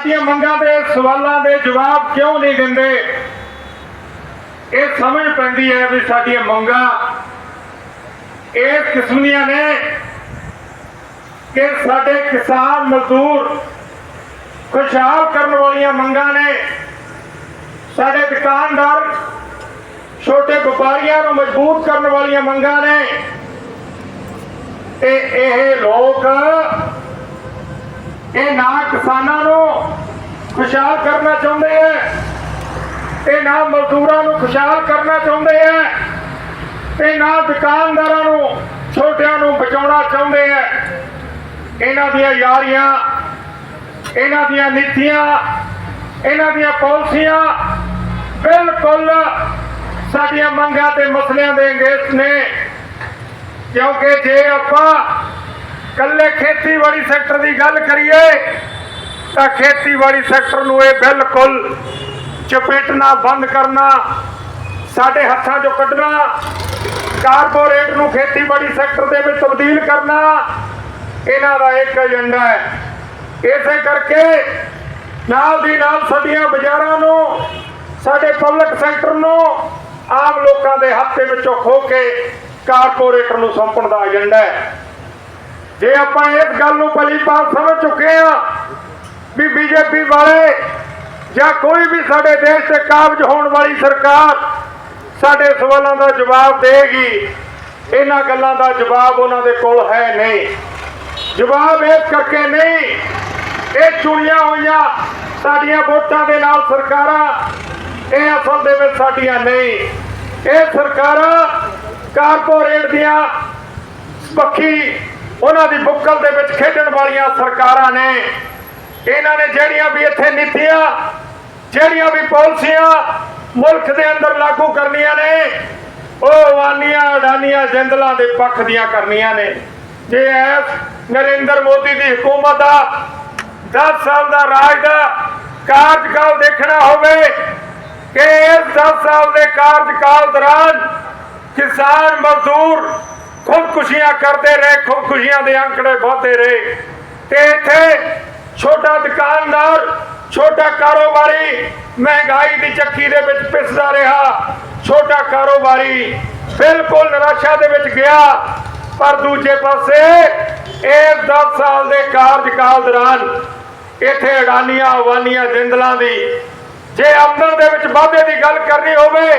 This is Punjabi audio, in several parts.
ਸਾਡੀਆਂ ਮੰਗਾਂ ਦੇ ਸਵਾਲਾਂ ਦੇ ਜਵਾਬ ਕਿਉਂ ਨਹੀਂ ਦਿੰਦੇ? ਇਹ ਸਮਝ ਪੈਂਦੀ ਹੈ ਵੀ ਸਾਡੀਆਂ ਮੰਗਾਂ ਇਸ ਕਿਸਮ ਦੀਆਂ ਨੇ ਕਿ ਸਾਡੇ ਕਿਸਾਨ ਮਜ਼ਦੂਰ ਖੁਸ਼ਹਾਲ ਕਰਨ ਵਾਲੀਆਂ ਮੰਗਾਂ ਨੇ। ਸਾਡੇ ਦੁਕਾਨਦਾਰ ਛੋਟੇ ਵਪਾਰੀਆਂ ਨੂੰ ਮਜ਼ਬੂਤ ਕਰਨ ਵਾਲੀਆਂ ਮੰਗਾਂ ਨੇ। ਤੇ ਇਹ ਲੋਕ ਇਹ ਨਾ ਕਿਸਾਨਾਂ ਨੂੰ ਖੁਸ਼ਹਾਲ ਕਰਨਾ ਚਾਹੁੰਦੇ ਐ ਤੇ ਨਾ ਮਜ਼ਦੂਰਾਂ ਨੂੰ ਖੁਸ਼ਹਾਲ ਕਰਨਾ ਚਾਹੁੰਦੇ ਐ ਤੇ ਨਾ ਦੁਕਾਨਦਾਰਾਂ ਨੂੰ, ਛੋਟਿਆਂ ਨੂੰ ਬਚਾਉਣਾ ਚਾਹੁੰਦੇ ਐ ਇਹਨਾਂ ਦੀਆਂ ਯਾਰੀਆਂ, ਇਹਨਾਂ ਦੀਆਂ ਨੀਤੀਆਂ, ਇਹਨਾਂ ਦੀਆਂ ਪਾਲਿਸੀਆਂ ਬਿਲਕੁਲ ਸਾਡੀਆਂ ਮੰਗਾਂ ਤੇ ਮਸਲਿਆਂ ਦੇ ਅੰਗੇਜ਼ ਨੇ। ਕਿਉਂਕਿ ਜੇ ਆਪਾਂ ਕੱਲੇ ਖੇਤੀਬਾੜੀ ਸੈਕਟਰ ਦੀ ਗੱਲ ਕਰੀਏ ਤਾਂ ਖੇਤੀਬਾੜੀ ਸੈਕਟਰ ਨੂੰ ਇਹ ਬਿਲਕੁਲ ਚਪੇਟਣਾ ਬੰਦ ਕਰਨਾ, ਸਾਡੇ ਹੱਥਾਂ 'ਚੋਂ ਕੱਢਣਾ, ਕਾਰਪੋਰੇਟ ਨੂੰ ਖੇਤੀਬਾੜੀ ਸੈਕਟਰ ਦੇ ਵਿੱਚ ਤਬਦੀਲ ਕਰਨਾ, ਇਹਨਾਂ ਦਾ ਇੱਕ ਏਜੰਡਾ ਹੈ। ਇਸੇ ਕਰਕੇ ਨਾਲ ਦੀ ਨਾਲ ਸਾਡੀਆਂ ਬਾਜ਼ਾਰਾਂ ਨੂੰ, ਸਾਡੇ ਪਬਲਿਕ ਸੈਕਟਰ ਨੂੰ ਆਮ ਲੋਕਾਂ ਦੇ ਹੱਥ ਦੇ ਵਿੱਚੋਂ ਖੋ ਕੇ ਕਾਰਪੋਰੇਟਰ ਨੂੰ ਸੌਂਪਣ ਦਾ ਏਜੰਡਾ ਹੈ। ਜੇ ਆਪਾਂ ਇਸ ਗੱਲ ਨੂੰ ਭਲੀ ਭਾਂਤ ਸਮਝ ਚੁੱਕੇ ਆ ਵੀ ਬੀਜੇਪੀ ਵਾਲੇ ਜਾਂ ਕੋਈ ਵੀ ਸਾਡੇ ਦੇਸ਼ ਤੇ ਕਾਬਜ ਹੋਣ ਵਾਲੀ ਸਰਕਾਰ ਸਾਡੇ ਸਵਾਲਾਂ ਦਾ ਜਵਾਬ ਦੇਗੀ, ਇਹਨਾਂ ਗੱਲਾਂ ਦਾ ਜਵਾਬ ਉਹਨਾਂ ਦੇ ਕੋਲ ਹੈ ਨਹੀਂ। ਜਵਾਬ ਇਸ ਕਰਕੇ ਨਹੀਂ, ਇਹ ਚੁਣੀਆਂ ਹੋਈਆਂ ਸਾਡੀਆਂ ਵੋਟਾਂ ਦੇ ਨਾਲ ਸਰਕਾਰਾਂ, ਇਹ ਅਸਲ ਦੇ ਵਿੱਚ ਸਾਡੀਆਂ ਨਹੀਂ। ਇਹ ਸਰਕਾਰਾਂ ਕਾਰਪੋਰੇਟ ਦੀਆਂ ਪੱਖੀ, ਉਹਨਾਂ ਦੀ ਬੁੱਕਲ ਦੇ ਵਿੱਚ ਖੇਡਣ ਵਾਲੀਆਂ ਸਰਕਾਰਾਂ ਨੇ। ਇਹਨਾਂ ਨੇ ਜਿਹੜੀਆਂ ਵੀ ਇੱਥੇ ਨੀਤੀਆਂ, ਜਿਹੜੀਆਂ ਵੀ ਪਾਲਿਸੀਆਂ ਮੁਲਕ ਦੇ ਅੰਦਰ ਲਾਗੂ ਕਰਨੀਆਂ ਨੇ, ਉਹ ਵਾਨੀਆਂ, ਅਡਾਨੀਆਂ ਜਿੰਦਲਾਂ ਦੇ ਪੱਖ ਦੀਆਂ ਕਰਨੀਆਂ ਨੇ। ਜੇ ਐਸ ਨਰਿੰਦਰ ਮੋਦੀ ਦੀ ਹਕੂਮਤ ਦਾ 10 ਸਾਲ ਦਾ ਰਾਜ ਦਾ ਕਾਰਜਕਾਲ ਦੇਖਣਾ ਹੋਵੇ, ਕਿ ਇਸ 10 ਸਾਲ ਦੇ ਕਾਰਜਕਾਲ ਦੌਰਾਨ ਕਿਸਾਨ ਮਜ਼ਦੂਰ ਖੁਦਕੁਸ਼ੀਆਂ ਕਰਦੇ ਰਹੇ, ਖੁਦਕੁਸ਼ੀਆਂ ਦੇ ਅੰਕੜੇ ਵਧਦੇ ਰਹੇ। ਤੇ ਇੱਥੇ ਛੋਟਾ ਦੁਕਾਨਦਾਰ, ਛੋਟਾ ਕਾਰੋਬਾਰੀ ਮਹਿੰਗਾਈ ਦੀ ਚੱਕੀ ਦੇ ਵਿੱਚ ਪਿਸਦਾ ਰਿਹਾ। ਛੋਟਾ ਕਾਰੋਬਾਰੀ ਬਿਲਕੁਲ ਨਿਰਾਸ਼ਾ ਦੇ ਵਿੱਚ ਗਿਆ। ਪਰ ਦੂਜੇ ਪਾਸੇ ਇਸ 10 ਸਾਲ ਦੇ ਕਾਰਜਕਾਲ ਦੌਰਾਨ ਇੱਥੇ ਅਡਾਨੀਆਂ, ਅਵਾਨੀਆਂ, ਜਿੰਦਲਾਂ ਦੀ, ਜੇ ਆਮਦਨ ਦੇ ਵਿੱਚ ਵਾਧੇ ਦੀ ਗੱਲ ਕਰਨੀ ਹੋਵੇ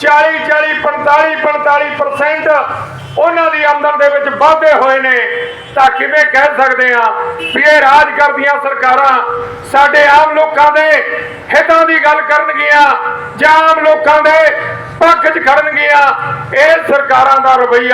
40 40 45 45% ਉਹਨਾਂ ਦੀ ਆਮਦਨ ਦੇ ਵਿੱਚ ਵਾਧੇ ਹੋਏ ਨੇ। ਤਾਂ ਕਿਵੇਂ ਕਹਿ ਸਕਦੇ ਆ ਵੀ ਇਹ ਰਾਜ ਕਰਦੀਆਂ ਸਰਕਾਰਾਂ ਸਾਡੇ ਆਮ ਲੋਕਾਂ ਦੇ ਹਿੱਤਾਂ ਦੀ ਗੱਲ ਕਰਨਗੀਆਂ ਜਾਂ ਆਮ ਲੋਕਾਂ ਦੇ ਪੱਖ 'ਚ ਖੜਨਗੀਆਂ, ਇਹ ਸਰਕਾਰਾਂ ਦਾ ਰਵੱਈਆ